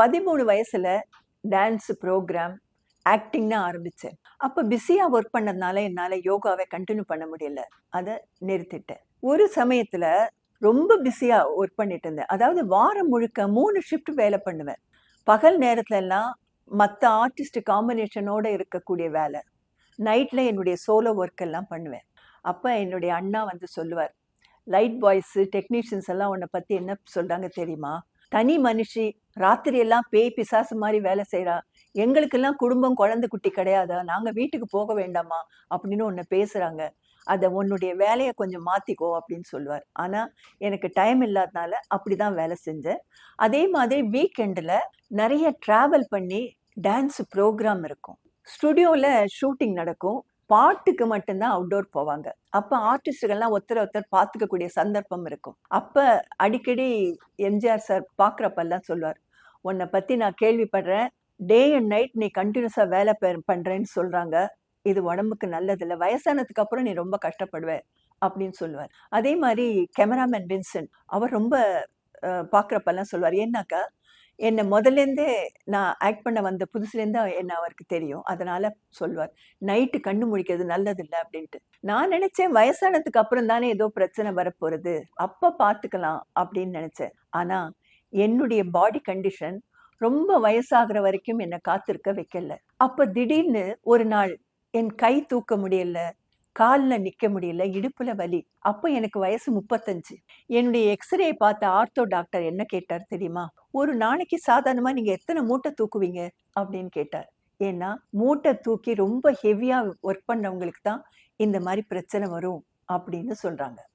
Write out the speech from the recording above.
பதிமூணு வயசுல dance program ஆக்டிங்னு ஆரம்பித்தேன் அப்போ பிஸியாக ஒர்க் பண்ணதுனால என்னால் யோகாவை கண்டினியூ பண்ண முடியல. அதை நிறுத்திட்டேன். ஒரு சமயத்தில் ரொம்ப பிஸியாக ஒர்க் பண்ணிட்டு இருந்தேன். அதாவது வாரம் முழுக்க மூணு ஷிஃப்ட் வேலை பண்ணுவேன். பகல் நேரத்துல எல்லாம் மற்ற ஆர்டிஸ்ட் காம்பினேஷனோட இருக்கக்கூடிய வேலை. நைட்டில் என்னுடைய சோலோ ஒர்க் எல்லாம் பண்ணுவேன். அப்போ என்னுடைய அண்ணா வந்து சொல்லுவார் லைட் பாய்ஸு டெக்னீஷியன்ஸ் எல்லாம் உன்னை பற்றி என்ன சொல்கிறாங்க தெரியுமா? தனி மனுஷி ராத்திரி எல்லாம் பேய் பிசாசு மாதிரி வேலை செய்கிறா எங்களுக்கெல்லாம் குடும்பம் குழந்தை குட்டி கிடையாதா? நாங்கள் வீட்டுக்கு போக வேண்டாமா? அப்படின்னு ஒன்று பேசுகிறாங்க அதை உன்னுடைய வேலையை கொஞ்சம் மாற்றிக்கோ அப்படின்னு சொல்லுவார். ஆனால் எனக்கு டைம் இல்லாதனால அப்படி தான் வேலை செஞ்சேன். அதே மாதிரி வீக்கெண்டில் நிறைய ட்ராவல் பண்ணி டான்ஸ் ப்ரோக்ராம் இருக்கும். ஸ்டுடியோவில் ஷூட்டிங் நடக்கும். பாட்டுக்கு மட்டும்தான் அவுட்டோர் போவாங்க. அப்போ ஆர்டிஸ்டுகள்லாம் ஒருத்தர் ஒருத்தர் பார்த்துக்கக்கூடிய சந்தர்ப்பம் இருக்கும். அப்போ அடிக்கடி எம்ஜிஆர் சார் பார்க்குறப்பெல்லாம் சொல்லுவார் உன்னை பற்றி நான் கேள்விப்படுறேன். டே அண்ட் நைட் நீ கண்டினியூஸாக வேலை பண்ணுறேன்னு சொல்கிறாங்க இது உடம்புக்கு நல்லதில்லை. வயசானதுக்கு அப்புறம் நீ ரொம்ப கஷ்டப்படுவ. அப்படின்னு சொல்லுவார் அதே மாதிரி கேமராமேன் வின்சென்ட் அவர் ரொம்ப பார்க்குறப்பெல்லாம் சொல்லுவார் ஏன்னாக்கா என்னை முதலேருந்தே நான் ஆக்ட் பண்ண வந்த புதுசுலேருந்து என்ன அவருக்கு தெரியும். அதனால சொல்லுவார் நைட்டு கண்ணு முழிக்கிறது நல்லதில்லை அப்படின்ட்டு. நான் நினைச்சேன் வயசானதுக்கு அப்புறம் தானே ஏதோ பிரச்சனை வரப்போறது அப்போ பார்த்துக்கலாம் அப்படின்னு நினைச்சேன். ஆனால் என்னுடைய பாடி கண்டிஷன் ரொம்ப வயசாகிற வரைக்கும் என்னை காத்திருக்க வைக்கல. அப்போ திடீர்னு ஒரு நாள் என் கை தூக்க முடியல. காலில் நிற்க முடியல இடுப்புல வலி. அப்போ எனக்கு வயசு முப்பத்தஞ்சு. என்னுடைய எக்ஸ்ரே பார்த்த ஆர்த்தோ டாக்டர் என்ன கேட்டார் தெரியுமா? ஒரு நாளைக்கு சாதாரணமாக நீங்கள் எத்தனை மூட்டை தூக்குவீங்க? அப்படின்னு கேட்டார். ஏன்னா மூட்டை தூக்கி ரொம்ப ஹெவியாக ஒர்க் பண்ணவங்களுக்கு தான் இந்த மாதிரி பிரச்சனை வரும் அப்படின்னு சொல்கிறாங்க